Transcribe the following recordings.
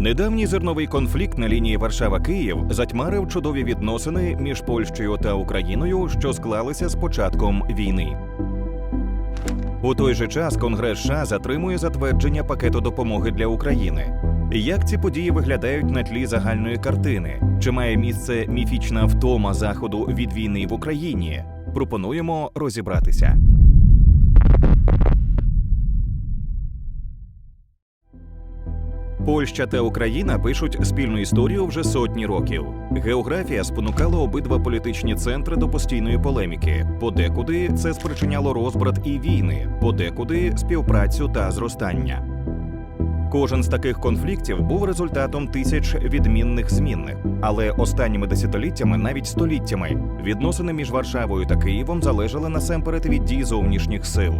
Недавній зерновий конфлікт на лінії Варшава-Київ затьмарив чудові відносини між Польщею та Україною, що склалися з початком війни. У той же час Конгрес США затримує затвердження пакету допомоги для України. Як ці події виглядають на тлі загальної картини? Чи має місце міфічна втома заходу від війни в Україні? Пропонуємо розібратися. Польща та Україна пишуть спільну історію вже сотні років. Географія спонукала обидва політичні центри до постійної полеміки. Подекуди це спричиняло розбрат і війни, подекуди співпрацю та зростання. Кожен з таких конфліктів був результатом тисяч відмінних змінних, але останніми десятиліттями, навіть століттями, відносини між Варшавою та Києвом залежали насамперед від дій зовнішніх сил.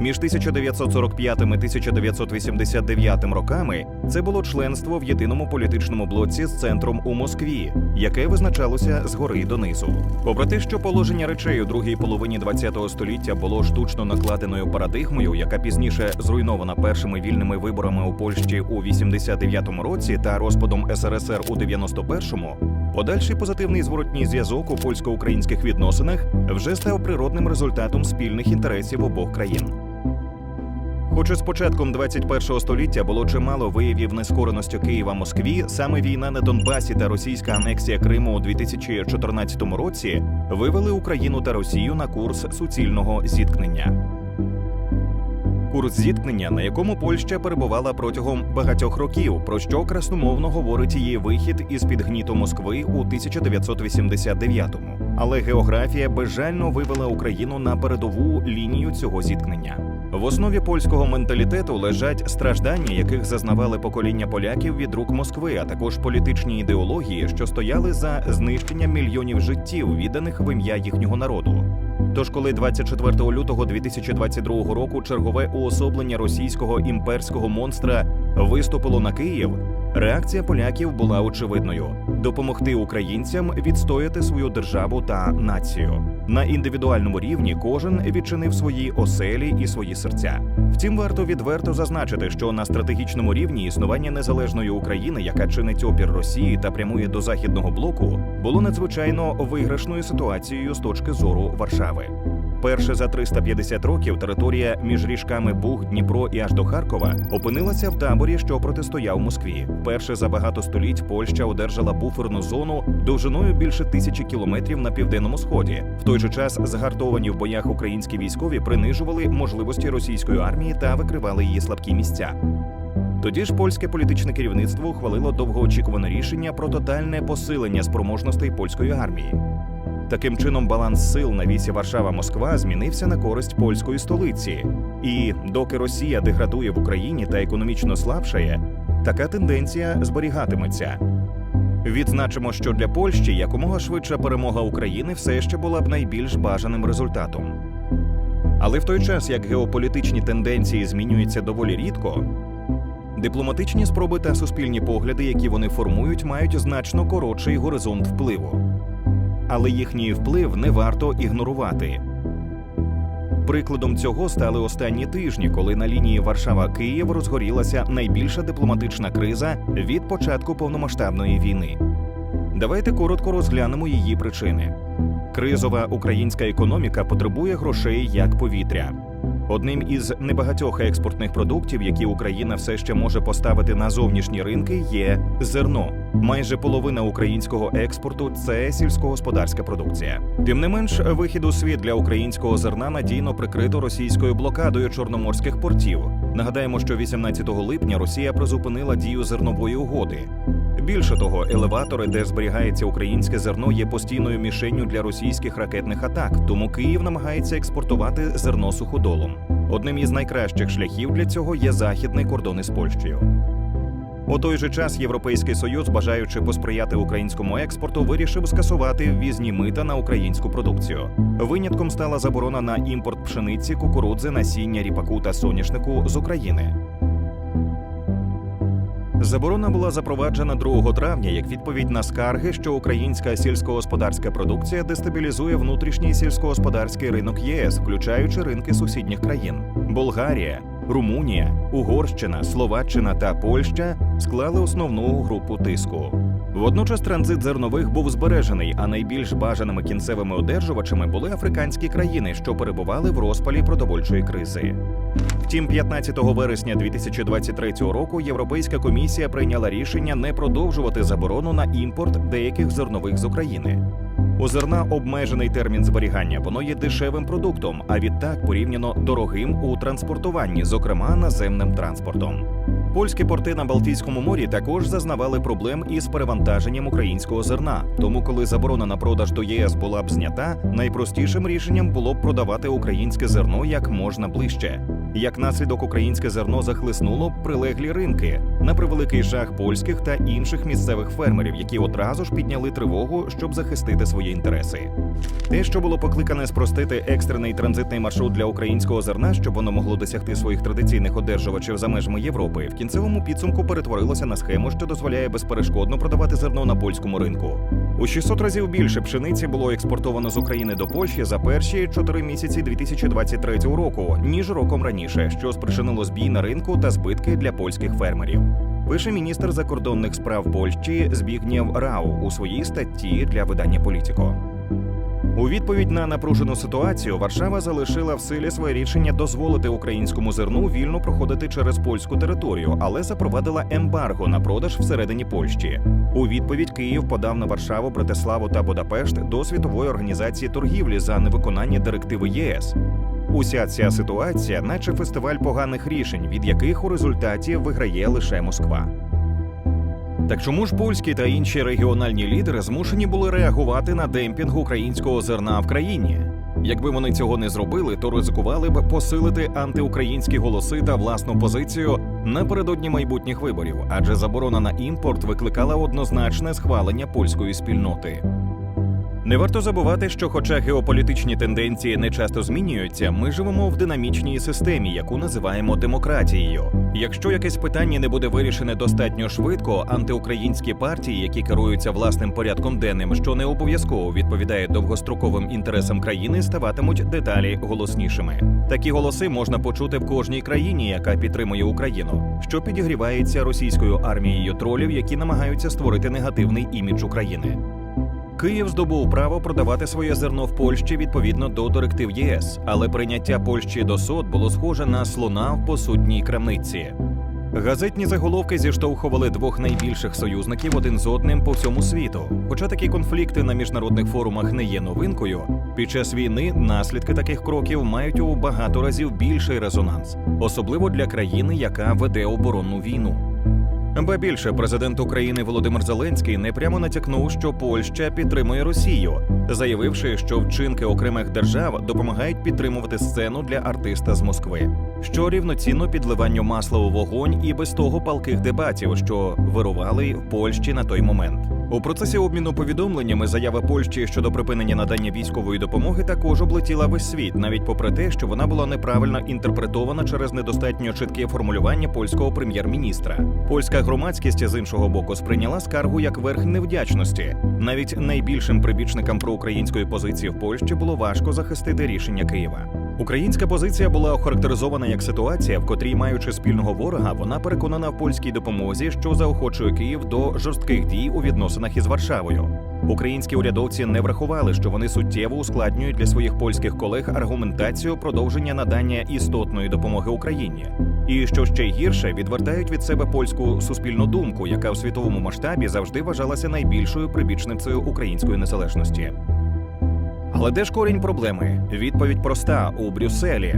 Між 1945 і 1989 роками це було членство в єдиному політичному блоці з центром у Москві, яке визначалося згори донизу. Попри те, що положення речей у другій половині ХХ століття було штучно накладеною парадигмою, яка пізніше зруйнована першими вільними виборами у Польщі у 89-му році та розпадом СРСР у 91-му, Подальший позитивний зворотній зв'язок у польсько-українських відносинах вже став природним результатом спільних інтересів обох країн. Хоча з початком 21-го століття було чимало виявів нескореності Києва Москві, саме війна на Донбасі та російська анексія Криму у 2014 році вивели Україну та Росію на курс суцільного зіткнення. Курс зіткнення, на якому Польща перебувала протягом багатьох років, про що красномовно говорить її вихід із під гніту Москви у 1989-му. Але географія безжально вивела Україну на передову лінію цього зіткнення. В основі польського менталітету лежать страждання, яких зазнавали покоління поляків від рук Москви, а також політичні ідеології, що стояли за знищенням мільйонів життів, відданих в ім'я їхнього народу. Тож, коли 24 лютого 2022 року чергове уособлення російського імперського монстра виступило на Київ, реакція поляків була очевидною: допомогти українцям відстояти свою державу та націю. На індивідуальному рівні кожен відчинив свої оселі і свої серця. Втім, варто відверто зазначити, що на стратегічному рівні існування незалежної України, яка чинить опір Росії та прямує до західного блоку, було надзвичайно виграшною ситуацією з точки зору Варшави. Перше за 350 років територія між річками Буг, Дніпро і аж до Харкова опинилася в таборі, що протистояв Москві. Перше за багато століть Польща одержала буферну зону довжиною більше тисячі кілометрів на південному сході. В той же час загартовані в боях українські військові принижували можливості російської армії та викривали її слабкі місця. Тоді ж польське політичне керівництво ухвалило довгоочікуване рішення про тотальне посилення спроможностей польської армії. Таким чином, баланс сил на вісі Варшава-Москва змінився на користь польської столиці. І доки Росія деградує в Україні та економічно слабшає, така тенденція зберігатиметься. Відзначимо, що для Польщі якомога швидша перемога України все ще була б найбільш бажаним результатом. Але в той час, як геополітичні тенденції змінюються доволі рідко, дипломатичні спроби та суспільні погляди, які вони формують, мають значно коротший горизонт впливу але їхній вплив не варто ігнорувати. Прикладом цього стали останні тижні, коли на лінії Варшава-Київ розгорілася найбільша дипломатична криза від початку повномасштабної війни. Давайте коротко розглянемо її причини. Кризова українська економіка потребує грошей як повітря. Одним із небагатьох експортних продуктів, які Україна все ще може поставити на зовнішні ринки, є зерно. Майже половина українського експорту це сільськогосподарська продукція. Тим не менш, вихід у світ для українського зерна надійно прикрито російською блокадою чорноморських портів. Нагадаємо, що 18 липня Росія призупинила дію зернової угоди. Більше того, елеватори, де зберігається українське зерно, є постійною мішенню для російських ракетних атак. Тому Київ намагається експортувати зерно суходолом. Одним із найкращих шляхів для цього є західний кордон із Польщею. У той же час Європейський союз, бажаючи посприяти українському експорту, вирішив скасувати ввізні мита на українську продукцію. Винятком стала заборона на імпорт пшениці, кукурудзи, насіння, ріпаку та соняшнику з України. Заборона була запроваджена 2 травня як відповідь на скарги, що українська сільськогосподарська продукція дестабілізує внутрішній сільськогосподарський ринок ЄС, включаючи ринки сусідніх країн. Болгарія, Румунія, Угорщина, Словаччина та Польща склали основну групу тиску. Водночас транзит зернових був збережений, а найбільш бажаними кінцевими одержувачами були африканські країни, що перебували в розпалі продовольчої кризи. Втім, 15 вересня 2023 року Європейська комісія прийняла рішення не продовжувати заборону на імпорт деяких зернових з України. У зерна обмежений термін зберігання, воно є дешевим продуктом, а відтак порівняно дорогим у транспортуванні, зокрема наземним транспортом. Польські порти на Балтійському морі також зазнавали проблем із перевантаженням українського зерна. Тому, коли заборона на продаж до ЄС була б знята, найпростішим рішенням було б продавати українське зерно як можна ближче. Як наслідок, українське зерно захлиснуло прилеглі ринки на превеликий жах польських та інших місцевих фермерів, які одразу ж підняли тривогу, щоб захистити свої інтереси. Те, що було покликане спростити екстрений транзитний маршрут для українського зерна, щоб воно могло досягти своїх традиційних одержувачів за межами Європи, в кінцевому підсумку перетворилося на схему, що дозволяє безперешкодно продавати зерно на польському ринку. У 600 разів більше пшениці було експортовано з України до Польщі за перші 4 місяці 2023 року, ніж роком раніше, що спричинило збій на ринку та збитки для польських фермерів. Пише міністр закордонних справ Польщі Збігнєв Рау у своїй статті для видання Політіко. У відповідь на напружену ситуацію Варшава залишила в силі своє рішення дозволити українському зерну вільно проходити через польську територію, але запровадила ембарго на продаж всередині Польщі. У відповідь Київ подав на Варшаву, Братиславу та Будапешт до світової організації торгівлі за невиконання директиви ЄС. Уся ця ситуація, наче фестиваль поганих рішень, від яких у результаті виграє лише Москва. Так чому ж польські та інші регіональні лідери змушені були реагувати на демпінг українського зерна в країні? Якби вони цього не зробили, то ризикували б посилити антиукраїнські голоси та власну позицію напередодні майбутніх виборів, адже заборона на імпорт викликала однозначне схвалення польської спільноти. Не варто забувати, що, хоча геополітичні тенденції не часто змінюються, ми живемо в динамічній системі, яку називаємо демократією. Якщо якесь питання не буде вирішене достатньо швидко, антиукраїнські партії, які керуються власним порядком денним, що не обов'язково відповідає довгостроковим інтересам країни, ставатимуть дедалі голоснішими. Такі голоси можна почути в кожній країні, яка підтримує Україну, що підігрівається російською армією тролів, які намагаються створити негативний імідж України. Київ здобув право продавати своє зерно в Польщі відповідно до директив ЄС, але прийняття Польщі до СОД було схоже на слона в посудній крамниці. Газетні заголовки зіштовхували двох найбільших союзників один з одним по всьому світу. Хоча такі конфлікти на міжнародних форумах не є новинкою, під час війни наслідки таких кроків мають у багато разів більший резонанс, особливо для країни, яка веде оборонну війну. Ба більше президент України Володимир Зеленський непрямо натякнув, що Польща підтримує Росію, заявивши, що вчинки окремих держав допомагають підтримувати сцену для артиста з Москви, що рівноцінно підливанню масла у вогонь і без того палких дебатів, що вирували в Польщі на той момент. У процесі обміну повідомленнями заява Польщі щодо припинення надання військової допомоги також облетіла весь світ, навіть попри те, що вона була неправильно інтерпретована через недостатньо чітке формулювання польського прем'єр-міністра. Польська громадськість з іншого боку сприйняла скаргу як верх невдячності. Навіть найбільшим прибічникам проукраїнської позиції в Польщі було важко захистити рішення Києва. Українська позиція була охарактеризована як ситуація, в котрій, маючи спільного ворога, вона переконана в польській допомозі, що заохочує Київ до жорстких дій у відносинах із Варшавою. Українські урядовці не врахували, що вони суттєво ускладнюють для своїх польських колег аргументацію продовження надання істотної допомоги Україні. І що ще гірше, відвертають від себе польську суспільну думку, яка в світовому масштабі завжди вважалася найбільшою прибічницею української незалежності. Але де ж корінь проблеми? Відповідь проста у Брюсселі.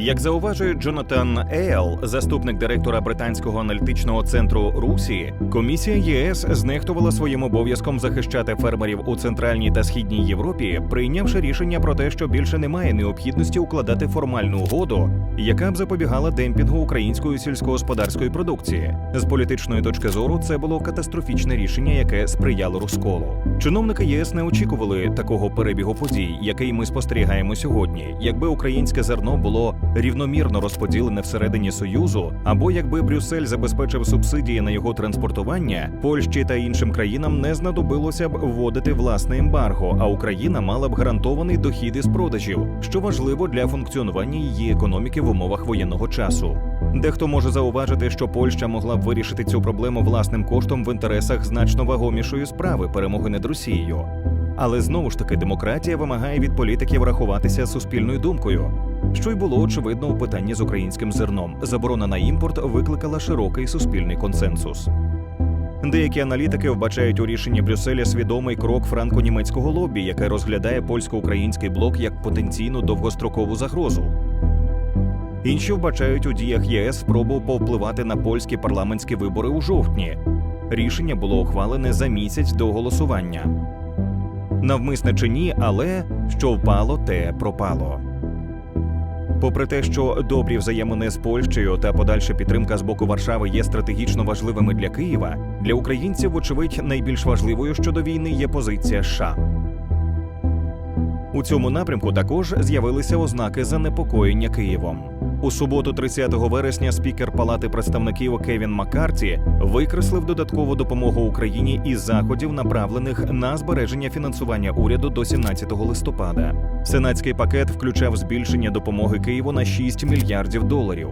Як зауважує Джонатан Ейл, заступник директора британського аналітичного центру Русі, комісія ЄС знехтувала своїм обов'язком захищати фермерів у центральній та східній Європі, прийнявши рішення про те, що більше немає необхідності укладати формальну угоду, яка б запобігала демпінгу української сільськогосподарської продукції. З політичної точки зору це було катастрофічне рішення, яке сприяло розколу. Чиновники ЄС не очікували такого перебігу подій, який ми спостерігаємо сьогодні, якби українське зерно було рівномірно розподілене всередині союзу, або якби Брюссель забезпечив субсидії на його транспортування, Польщі та іншим країнам не знадобилося б вводити власне ембарго, а Україна мала б гарантований дохід із продажів, що важливо для функціонування її економіки в умовах воєнного часу. Дехто може зауважити, що Польща могла б вирішити цю проблему власним коштом в інтересах значно вагомішої справи перемоги над Росією. Але знову ж таки демократія вимагає від політиків рахуватися з суспільною думкою, що й було очевидно у питанні з українським зерном. Заборона на імпорт викликала широкий суспільний консенсус. Деякі аналітики вбачають у рішенні Брюсселя свідомий крок франко-німецького лобі, яке розглядає польсько-український блок як потенційну довгострокову загрозу. Інші вбачають у діях ЄС спробу повпливати на польські парламентські вибори у жовтні. Рішення було ухвалене за місяць до голосування. Навмисне чи ні, але що впало, те пропало. Попри те, що добрі взаємини з Польщею та подальша підтримка з боку Варшави є стратегічно важливими для Києва, для українців, вочевидь, найбільш важливою щодо війни є позиція США. У цьому напрямку також з'явилися ознаки занепокоєння Києвом. У суботу, 30 вересня, спікер Палати представників Кевін Маккарті викреслив додаткову допомогу Україні із заходів, направлених на збереження фінансування уряду до 17 листопада. Сенатський пакет включав збільшення допомоги Києву на 6 мільярдів доларів.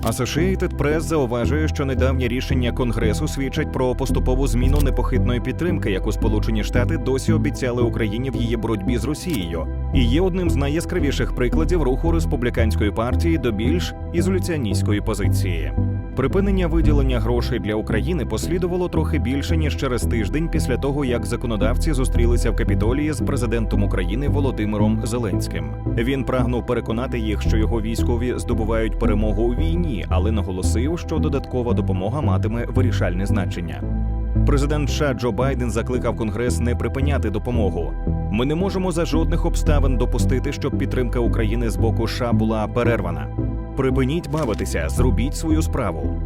Associated Press зауважує, що недавнє рішення Конгресу свідчать про поступову зміну непохитної підтримки, яку Сполучені Штати досі обіцяли Україні в її боротьбі з Росією, і є одним з найяскравіших прикладів руху республіканської партії до більш ізоляціоністської позиції. Припинення виділення грошей для України послідувало трохи більше ніж через тиждень після того, як законодавці зустрілися в Капітолії з президентом України Володимиром Зеленським. Він прагнув переконати їх, що його військові здобувають перемогу у війні, але наголосив, що додаткова допомога матиме вирішальне значення. Президент США Джо Байден закликав Конгрес не припиняти допомогу. Ми не можемо за жодних обставин допустити, щоб підтримка України з боку США була перервана. Припиніть бавитися, зробіть свою справу.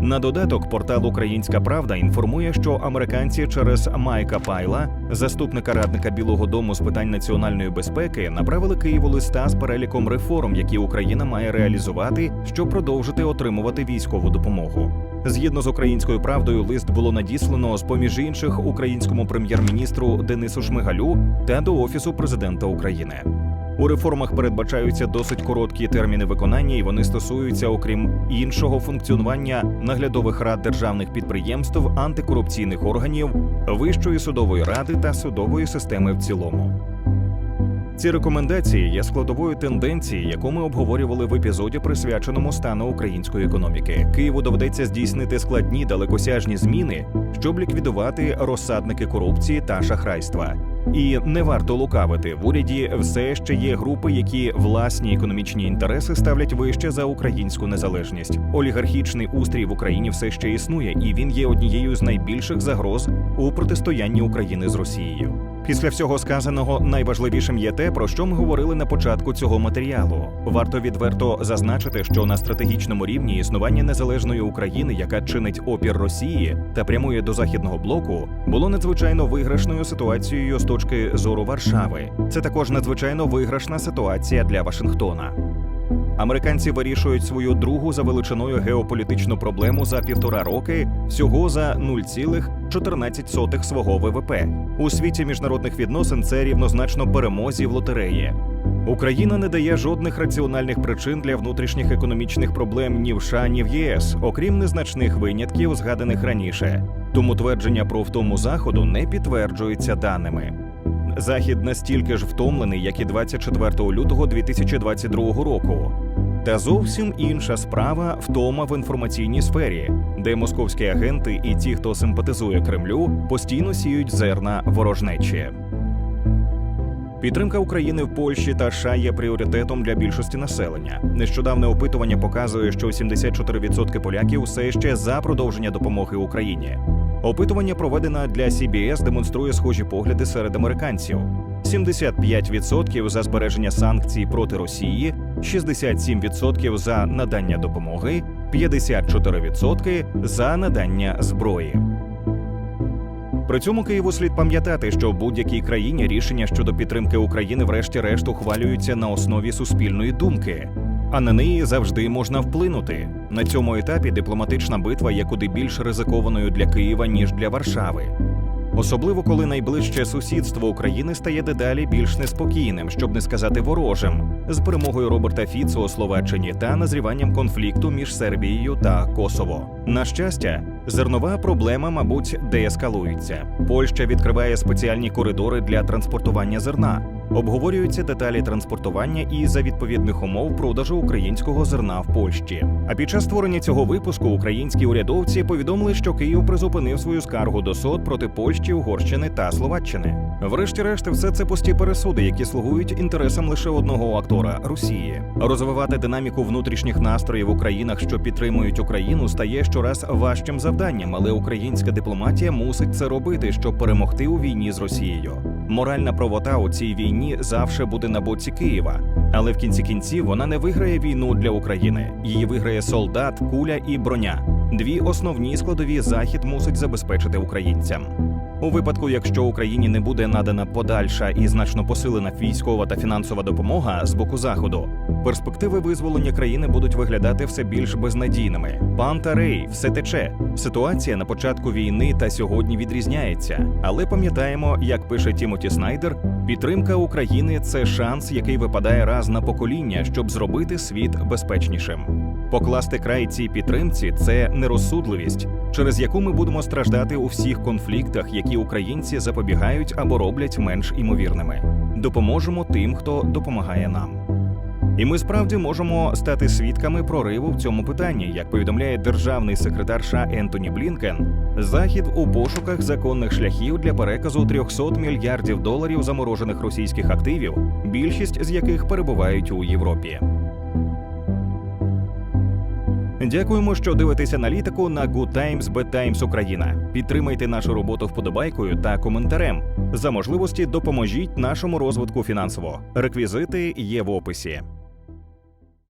На додаток портал Українська Правда інформує, що американці через Майка Пайла, заступника радника Білого Дому з питань національної безпеки, направили Києву листа з переліком реформ, які Україна має реалізувати, щоб продовжити отримувати військову допомогу. Згідно з українською правдою, лист було надіслано з поміж інших українському прем'єр-міністру Денису Шмигалю та до офісу президента України. У реформах передбачаються досить короткі терміни виконання, і вони стосуються, окрім іншого, функціонування наглядових рад державних підприємств, антикорупційних органів, вищої судової ради та судової системи в цілому. Ці рекомендації є складовою тенденції, яку ми обговорювали в епізоді, присвяченому стану української економіки. Києву доведеться здійснити складні далекосяжні зміни, щоб ліквідувати розсадники корупції та шахрайства. І не варто лукавити в уряді все ще є групи, які власні економічні інтереси ставлять вище за українську незалежність. Олігархічний устрій в Україні все ще існує, і він є однією з найбільших загроз у протистоянні України з Росією. Після всього сказаного найважливішим є те, про що ми говорили на початку цього матеріалу. Варто відверто зазначити, що на стратегічному рівні існування незалежної України, яка чинить опір Росії та прямує до західного блоку, було надзвичайно виграшною ситуацією з точки зору Варшави. Це також надзвичайно виграшна ситуація для Вашингтона. Американці вирішують свою другу за величиною геополітичну проблему за півтора роки всього за 0,14 свого ВВП. У світі міжнародних відносин це рівнозначно перемозі в лотереї. Україна не дає жодних раціональних причин для внутрішніх економічних проблем ні в США, ні в ЄС, окрім незначних винятків, згаданих раніше. Тому твердження про втому заходу не підтверджується даними. Захід настільки ж втомлений, як і 24 лютого 2022 року. Та зовсім інша справа втома в інформаційній сфері, де московські агенти і ті, хто симпатизує Кремлю, постійно сіють зерна ворожнечі. Підтримка України в Польщі та США є пріоритетом для більшості населення. Нещодавне опитування показує, що 74% поляків все ще за продовження допомоги Україні. Опитування, проведене для CBS, демонструє схожі погляди серед американців: 75% за збереження санкцій проти Росії, 67% за надання допомоги, 54% за надання зброї. При цьому Києву слід пам'ятати, що в будь-якій країні рішення щодо підтримки України, врешті-решт, ухвалюються на основі суспільної думки. А на неї завжди можна вплинути. На цьому етапі дипломатична битва є куди більш ризикованою для Києва ніж для Варшави. Особливо коли найближче сусідство України стає дедалі більш неспокійним, щоб не сказати ворожим, з перемогою Роберта Фіцо у Словаччині та назріванням конфлікту між Сербією та Косово. На щастя, зернова проблема, мабуть, деескалується. Польща відкриває спеціальні коридори для транспортування зерна. Обговорюються деталі транспортування і за відповідних умов продажу українського зерна в Польщі. А під час створення цього випуску українські урядовці повідомили, що Київ призупинив свою скаргу до СОД проти Польщі, Угорщини та Словаччини. Врешті-решт, все це пусті пересуди, які слугують інтересам лише одного актора Росії. Розвивати динаміку внутрішніх настроїв у країнах, що підтримують Україну, стає щораз важчим завданням, але українська дипломатія мусить це робити, щоб перемогти у війні з Росією. Моральна правота у цій війні завше буде на боці Києва, але в кінці кінців вона не виграє війну для України. Її виграє солдат, куля і броня. Дві основні складові захід мусить забезпечити українцям. У випадку, якщо Україні не буде надана подальша і значно посилена військова та фінансова допомога з боку заходу, перспективи визволення країни будуть виглядати все більш безнадійними. Пан Рей, все тече. Ситуація на початку війни та сьогодні відрізняється. Але пам'ятаємо, як пише Тімоті Снайдер, підтримка України це шанс, який випадає раз на покоління, щоб зробити світ безпечнішим. Покласти край цій підтримці це нерозсудливість, через яку ми будемо страждати у всіх конфліктах, які українці запобігають або роблять менш імовірними. Допоможемо тим, хто допомагає нам. І ми справді можемо стати свідками прориву в цьому питанні, як повідомляє державний секретар США Ентоні Блінкен. Захід у пошуках законних шляхів для переказу 300 мільярдів доларів заморожених російських активів, більшість з яких перебувають у Європі. Дякуємо, що дивитесь аналітику на Good Times Bad Times Україна. Підтримайте нашу роботу вподобайкою та коментарем. За можливості допоможіть нашому розвитку фінансово. Реквізити є в описі.